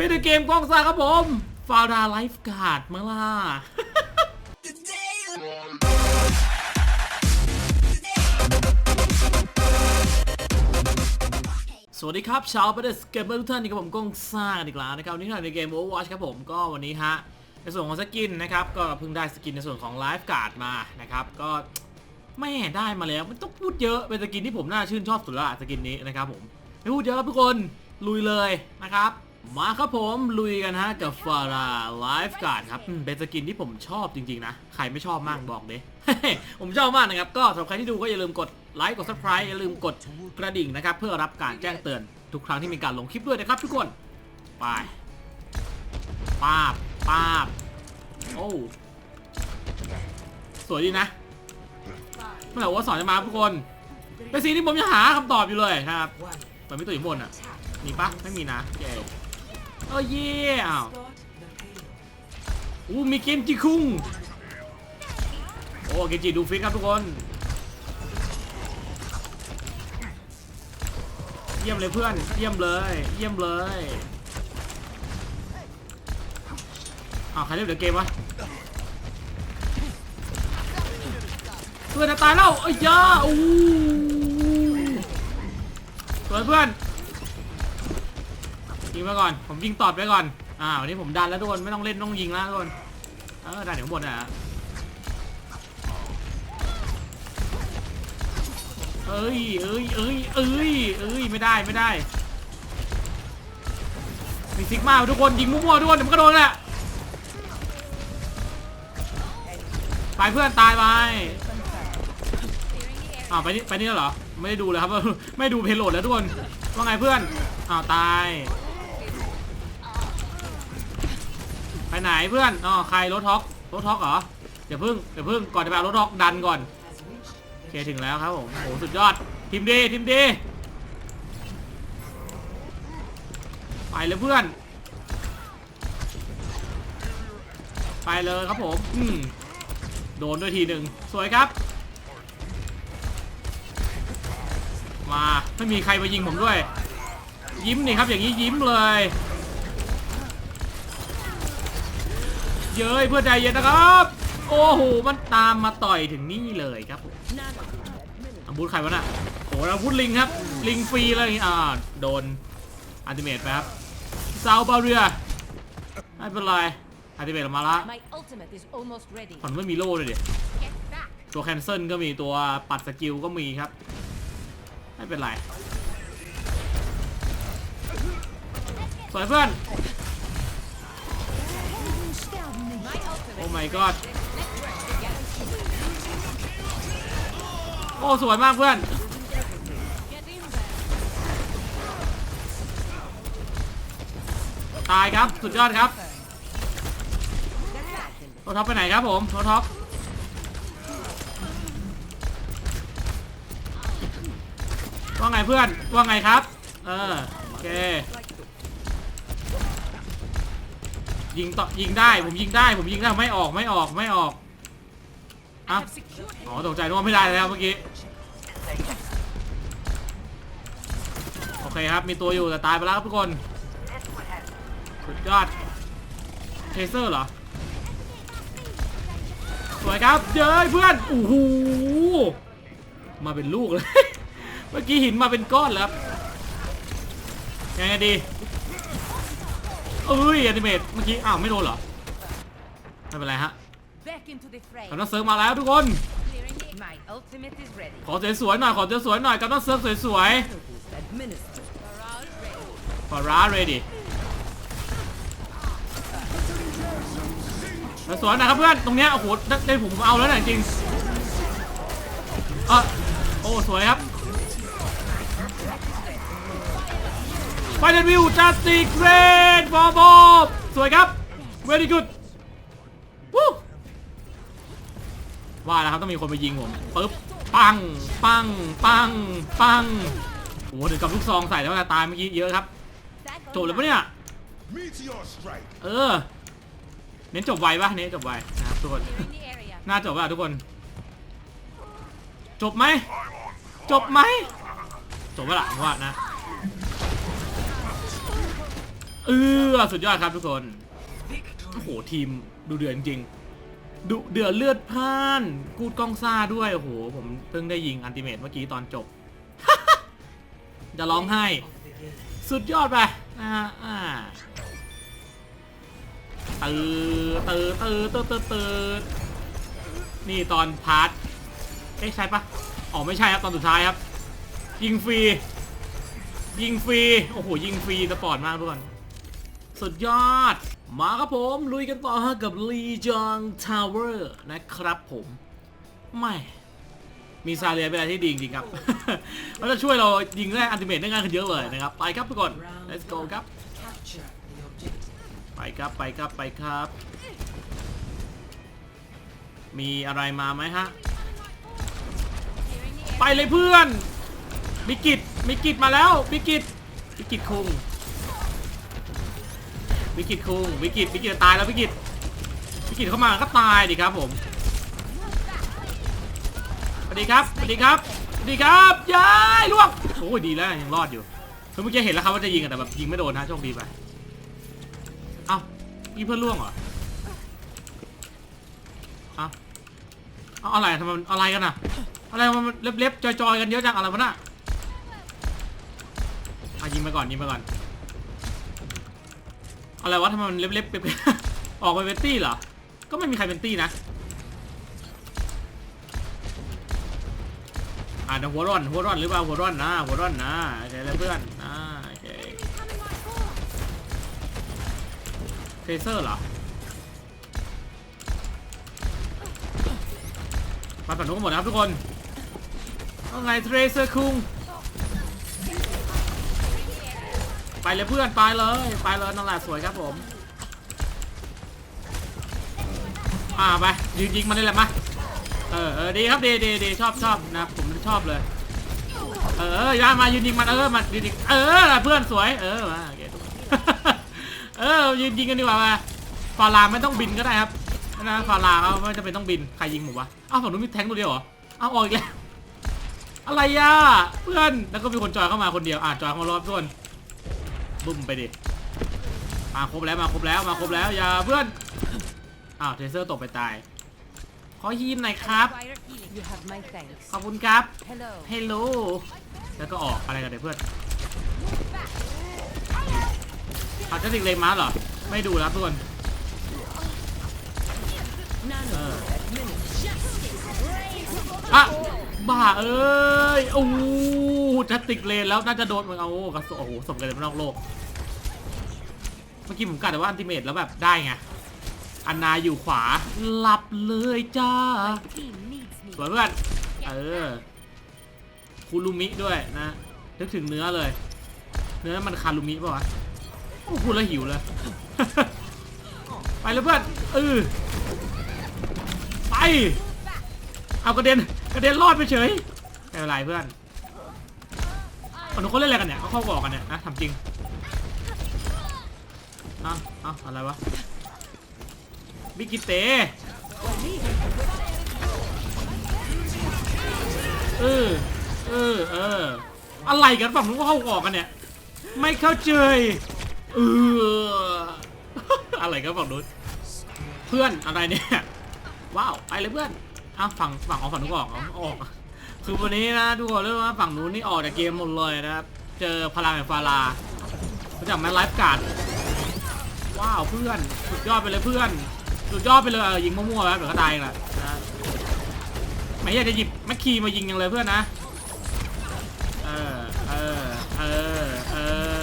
เป็นเกมกล้องซ่าครับผมฟาวดาไลฟ์การ์ดมาล่ะสวัสดีครับชาวเปเดสเกมเมอร์ทุกท่านนี่กับผมก้องซ่าอีกแล้วนะครับนนี้เราในเกม Overwatch ครับผมก็วันนี้ฮะในส่วนของสกินนะครับก็เพิ่งได้สกินในส่วนของไลฟ์การ์ดมานะครับก็ไม่ได้มาแล้วไม่ต้องพูดเยอะเป็นสกินที่ผมน่าชื่นชอบสุดละสกินนี้นะครับผมไม่พูดเยอะครับทุกคนลุยเลยนะครับ มาครับผมลุยกันฮะกับฟาราไลฟ์การ์ดครับเป็นสกินที่ผมชอบจริง ๆ นะ ใครไม่ชอบมั่งบอกเด้ผมชอบมากนะครับ ก็สำหรับใครที่ดูก็อย่าลืมกดไลค์กด subscribe อย่าลืมกดกระดิ่งนะครับ เพื่อรับการแจ้งเตือนทุกครั้งที่มีการลงคลิปด้วยนะครับทุกคนไปป้าบป้าบโอ้สวยดีนะเมื่อไหร่ว่าสอนจะมาทุกคนเป็นสิ่งที่ผมยังหาคำตอบอยู่เลยนะครับมันไม่ตัวอยู่บนอะมีปะไม่มีนะเย้ เออเย่ยอู้มีเกมจิคุงโอ้เกมจิดูฟิตครับทุกคนเยี่ยมเลยเพื่อน เยี่ยมเลย เยี่ยมเลยอ้าวใครเล่นเดี๋ยวเกมวะเพื่อนจะตายแล้วเอ้ยยาอู้สวยเพื่อน ยิงไปก่อน ผมยิงตอดไปก่อน อ่าวันนี้ผมดันแล้วทุกคนไม่ต้องเล่นต้องยิงแล้วทุกคน เออดันถึงบนอะเอ้ยเอ้ยเอ้ยเอ้ยเอ้ยไม่ได้ไม่ได้ มีซิกมาทุกคนยิงมั่วๆทุกคนเดี๋ยวมันก็โดนแหละไปเพื่อนตายไปอ้าวไปนี่ไปนี่แล้วเหรอ ไม่ได้ดูเลยครับ ไม่ดูเพลโหลดแล้วทุกคน ว่าไงเพื่อน อ้าวตาย ไหนเพื่อนอ๋อใครรถท็อกรถท็อกเหรอเดี๋ยวพึ่งเดี๋ยวพึ่งก่อนจะไปเอารถท็อกดันก่อนโอเคถึงแล้วครับผมโอ้สุดยอดทีมดีทีมดีไปเลยเพื่อน ไปเลยครับผมอืมโดนด้วยทีหนึ่งสวยครับ มาไม่มีใครมายิงผมด้วย ยิ้มนี่ครับอย่างนี้ยิ้มเลย เย้ยเพื่อนใจเย็นนะครับ โอ้โหมันตามมาต่อยถึงนี่เลยครับผมอาวุธใครวะน่ะโอ้โหอาวุธลิงครับ ลิงฟรีเลยอ่าโดนอันติเมตไปครับซาวบาเรียไม่เป็นไรอันติเมตออกมาละ My ultimate is almost ready. ผ่อนไม่มีโล่เลยดิ Get back. ตัวแคนเซิลก็มีตัวปัดสกิลก็มีครับ ไม่เป็นไรสวยเพื่อน อ้ my god โอ้ สวยมากเพื่อน ตายครับ สุดยอดครับโทท็อปไปไหนครับผมโทท็อปว่าไงเพื่อน ว่าไงครับ เออ โอเค ยิงต่อยิงได้ผมยิงได้ผมยิงได้ไม่ออกไม่ออกไม่ออกอะอ๋อตกใจนึกว่าไม่ได้แล้วเมื่อกี้โอเคครับมีตัวอยู่แต่ตายไปแล้วครับทุกคนสุดยอดเทเซอร์เหรอสวยครับเย้ยเพื่อนโอ้โหมาเป็นลูกเลย เมื่อกี้หินมาเป็นก้อนแล้วยังไงดี เอ้ยอนิเมตเมื่อกี้ อ้าว ไม่โดนเหรอ ไม่เป็นไรฮะ back into the fray. กำลังเซิร์ฟมาแล้วทุกคน Clearing it. My ultimate is ready. ขอสวยๆหน่อย ขอสวยๆหน่อยกำลังเซิร์ฟสวย Administer. Barrage ready. ๆฟาร่าเรดี้สวยๆหนะครับเพื่อน ตรงเนี้ยโอ้โหได้ได้ผมเอาแล้วนะจริงๆอะโอ้ สวยครับ ไฟนอลวิวจัสติกเรนบอบอบสวยครับ very good วู้ว่าแล้วครับต้องมีคนมายิงผมปึ๊บปังปังปังปังโอ้โหถึงกับลูกซองใส่แล้วนะตายเมื่อกี้เยอะครับจบแล้วปะเนี่ยเออเน้นจบไวปะเน้นจบไวนะครับทุกคนน่าจบป่ะทุกคน จบไหมจบไหมจบป่ะล่ะผมว่านะ อเออสุดยอดครับทุกคน โอ้โหทีมดูเดือดจริงๆดุเดือดเลือดพ่าน กูดกล้องซ่าด้วย โอ้โห ผมเพิ่งได้ยิงอันติเมตเมื่อกี้ตอนจบ จะร้องไห้ สุดยอดไปอ่าอ่าตือตือตือตือตือตือนี่ตอนพาร์ทเอ๊ะใช่ปะอ๋อไม่ใช่ครับตอนสุดท้ายครับ ยิงฟรี ยิงฟรี โอ้โห ยิงฟรีสปอร์ตมากทุกคน สุดยอด มาครับผมลุยกันต่อฮะกับลีจองทาวเวอร์นะครับผมไม่มีซาเลียเป็นอะไรที่ดีจริงครับมันจะช่วยเรายิงได้อันติเมตได้ง่ายขึ้นเยอะเลยนะครับ ไปครับทุกคน let's go ครับ ไปครับไปครับไปครับ มีอะไรมาไหมฮะ ไปเลยเพื่อนมิกิตมิกิตมาแล้วมิกิตมิกิตคง มิกิตคุงมิกิตมิกิตจะตายแล้วมิกิตมิกิตเข้ามาก็ตายดิครับผมสวัสดีครับสวัสดีครับสวัสดีครับยายล่วงโอ้ยดีแล้วยังรอดอยู่คือเมื่อกี้เห็นแล้วครับว่าจะยิงแต่แบบยิงไม่โดนนะโชคดีไปเอ้านี่เพื่อนล่วงเหรอเอาเอาอะไรทำไมอะไรกันอะอะไรมันเล็บๆจอยๆกันเยอะจังอะไรวะน่ะอะยิงไปก่อนยิงไปก่อน อะไรวะทำไมมันเล็บๆเป๊ๆออกไปเป็นตี้เหรอ ก็ไม่มีใครเป็นตี้นะ อ่าหัวร่อนหัวร่อนหรือเปล่าหัวร่อนนะหัวร่อนนะโอเคเลยเพื่อนอ่าโอเคเทเซอร์เหรอมาฝั่นู้นกันหมดนะครับทุกคนว่าไงเทรเซอร์คุง ไปเลยเพื่อนไปเลยไปเลยนั่นแหละสวยครับผม อ่าไปยิงยิงมันนี่แหละมาเออเออดีครับดีดีดีชอบชอบนะผมชอบเลย เออย่ามายืนยิงมันเออมายืนยิงเออเพื่อนสวยเออมาโอเคเออยืนยิงกันดีกว่ามาฟาลาไม่ต้องบินก็ได้ครับนะฟาลาเขาไม่จำเป็นต้องบินใครยิงผมวะอ้าวฝั่งนู้นมีแทงค์ตัวเดียวเหรออ้าวออกอีกแล้วอะไรอะเพื่อนแล้วก็มีคนจอยเข้ามาคนเดียวอะจอยเข้ามารอบทุกคน บุ้มไปดิมาครบแล้วมาครบแล้วมาครบแล้วอย่าเพื่อนอ้าวเทเซอร์ตกไปตายขอฮีนหน่อยครับ Require healing. You have my thanks. ขอบคุณครับ Hello. เฮลโลแล้วก็ออกอะไรกันเดี๋ยวเพื่อนอาจจะติดเลนมาเหรอ ไม่ดูแล้วทุกคนเอออะบ้าเอ้ยโอ้ โหจะติดเลนแล้วน่าจะโดนมึงเอากระสุนโอ้โหสมกันเลยนอกโลก เมื่อกี้ผมกะแต่ว่าอันติเมตแล้วแบบได้ไง อันนาอยู่ขวาหลับเลยจ้า สวยเพื่อน เออ คูลูมิด้วยนะ นึกถึงเนื้อเลย เนื้อมันคาลูมิป่าวะ โอ้พูดแล้วหิวเลย ไปเลยเพื่อนเออไป เอากระเด็นกระเด็นรอดไปเฉยไม่เป็นไรเพื่อน คนนู้นเขาเล่นอะไรกันเนี่ยเขาเข้าบอกกันเนี่ยนะทำจริงเอ้าเอ้าอะไรวะบิกิเตเออเออเอออะไรกันฝั่งนู้นก็เข้าออกกันเนี่ย ไม่เข้าใจเอออะไรกันฝั่งนู้นเพื่อนอะไรเนี่ยว้าวไปเลยเพื่อนอ้าวฝั่งฝั่งของฝั่งนู้นก็ออกออก คือวันนี้นะทุกคนเรื่องว่าฝั่งนู้นนี่ออกจากเกมหมดเลยนะครับ เจอพลังแห่งฟารารู้จักไหมไลฟ์การ์ดว้าวเพื่อนสุดยอดไปเลยเพื่อนสุดยอดไปเลยเออยิงมั่วๆแล้วเดี๋ยวก็ตายแหละนะไม่อยากจะหยิบแม็กคีมายิงยังเลยเพื่อนนะเออเออเออเอ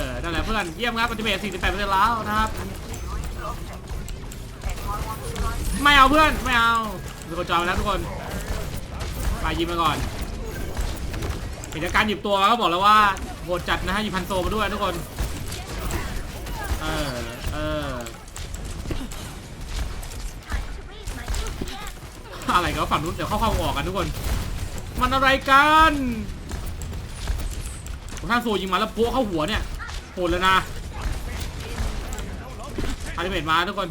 อนั่นแหละเพื่อนเยี่ยมครับอัลติเมท48%แล้วนะครับ ไม่เอาเพื่อนไม่เอามีคนจอยมาแล้วทุกคนไปยิงมาก่อน เห็นจากการหยิบตัวก็บอกแล้วว่าโหดจัดนะฮะหยิบพันโซมาด้วยทุกคน เออ เออ อะไรกันวะฝั่งนู้นเดี๋ยวเข้าเข้าออกกันทุกคน มันอะไรกันท่านโซยิงมาแล้วโป๊ะเข้าหัวเนี่ยโหดเลยนะอัลติเมทมาทุกคน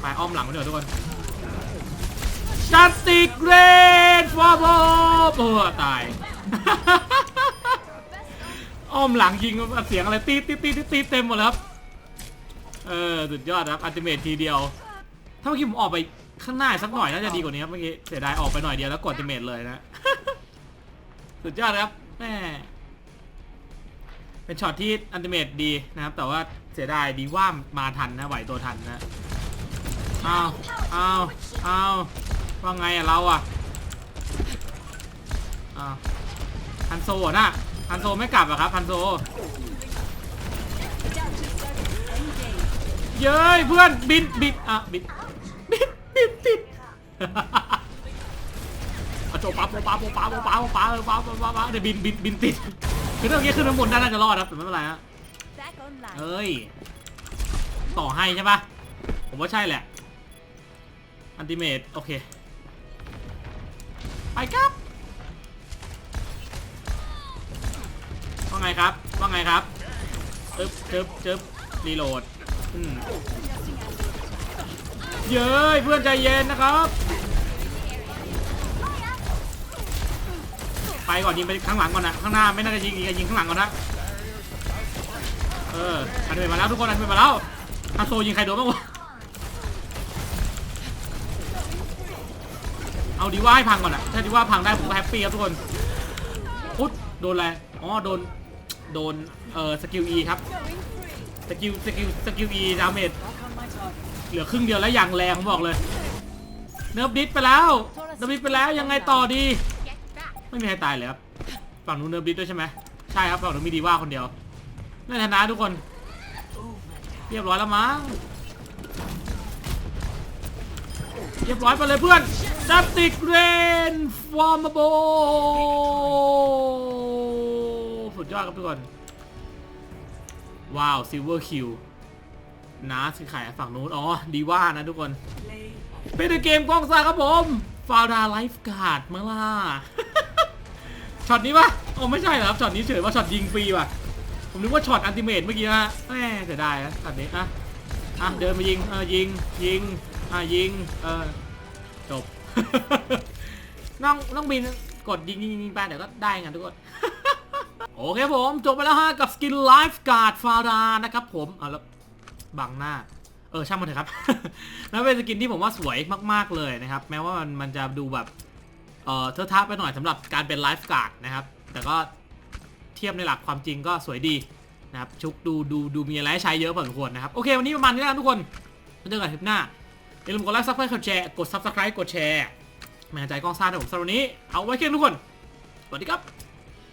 ไปอ้อมหลังมาเถอะทุกคน จัสติกเรนฟอร์บโอ้ตาย อ้อมหลังยิงเสียงอะไรตีตีตีตีเต็มหมดเลยครับ เออ สุดยอดครับอัลติเมททีเดียว ถ้าเมื่อกี้ผมออกไปข้างหน้าสักหน่อยน่าจะดีกว่านี้ครับเมื่อกี้เสียดายออกไปหน่อยเดียวแล้วกดอัลติเมทเลยนะ สุดยอดครับแม่เป็นช็อตที่อัลติเมทดีนะครับ แต่ว่าเสียดายดีว่ามาทันนะไหวตัวทันนะอ้าวอ้าวอ้าว ว่าไงอะเราอะอ้าฮันโซน่ะฮันโซไม่กลับอะครับฮันโซ เย้ยเพื่อนบินบินอะบินบินบินติดอะโจปั๊บโปปั๊บโปปั๊บโปปั๊บโปปั๊บโปปั๊บโปปั๊บโปาเดี๋ยวบินบินบินติดคือเรื่องนี้ขึ้นน้ำบนได้น่าจะรอดครับแต่ไม่เป็นไรฮะเอ้ยต่อให้ใช่ปะผมว่าใช่แหละอันติเมตโอเค ครับ ว่าไงครับ ว่าไงครับจึ๊บจึ๊บจึ๊บรีโหลดเย้ยเพื่อนใจเย็นนะครับ ไปก่อนยิงไปข้างหลังก่อนนะข้างหน้าไม่น่าจะยิงยิงข้างหลังก่อนนะเอออันเดมาแล้วทุกคนอันเดมาแล้วฮันโซยิงใครโดนบ้างวะ เอาดีว่าให้พังก่อนอะถ้าดีว่าพังได้ผมก็แฮปปี้ครับทุกคนอุ๊ดโดนอะไรอ๋อโดนโดนเอ่อสกิล E ครับสกิลสกิลสกิล E ดาเมจเหลือครึ่งเดียวแล้วอย่างแรงผมบอกเลย เนิร์ฟดิสไปแล้วเนิร์ฟดิสไปแล้วยังไงต่อดี ไม่มีใครตายเลยครับฝั่งนู้นเนิร์ฟดิสด้วยใช่ไหมใช่ครับฝั่งนู้นมีดีว่าคนเดียวนฐานะทุกคน เรียบร้อยแล้วมั้ง เรียบร้อยไปเลยเพื่อนดับติกเรนฟอร์มโบสุดยอดครับทุกคน ว้าวซิลเวอร์คิวนาสิขายฝั่งนู้น อ๋อ ดีว่านะทุกคน เป็นเกมกล้องซ่าครับผมฟาวดาไลฟ์การ์ดมาล่ะช็อตนี้ปะโอ้ไม่ใช่เหรอครับช็อตนี้เฉยว่าช็อตยิงฟรีว่ะ ผมนึกว่าช็อตอันติเมตเมื่อกี้นะแหมเสียดายนะช็อตนี้อะอะเดินมายิงเออยิงยิง อะยิง เออ จบ น้องน้องบินกดยิงยิงยิงไปเดี๋ยวก็ได้ไงทุกคน โอเคผม จบไปแล้วฮะ กับสกินไลฟ์การ์ดฟารานะครับผมเอะแล้วบังหน้า เออ ช่างมันเถอะครับ นั่นเป็นสกินที่ผมว่าสวยมาก ๆ เลยนะครับ แม้ว่ามันมันจะดูแบบ เอ่อเทอะทะไปหน่อยสำหรับการเป็นไลฟ์การ์ดนะครับ แต่ก็เทียบในหลักความจริงก็สวยดีนะครับชุกดูดูดูมีอะไรใช้เยอะพอสมควรนะครับ โอเค วันนี้ประมาณนี้แล้วทุกคนเจอกันคลิปหน้า อย่าลืมกดไลค์ซับสไครต์กดแชร์กด subscribe กดแชร์แม่ใจกล้องซ่าผมสำหรับวันนี้เอาไว้แค่นี้ทุกคนสวัสดีครับ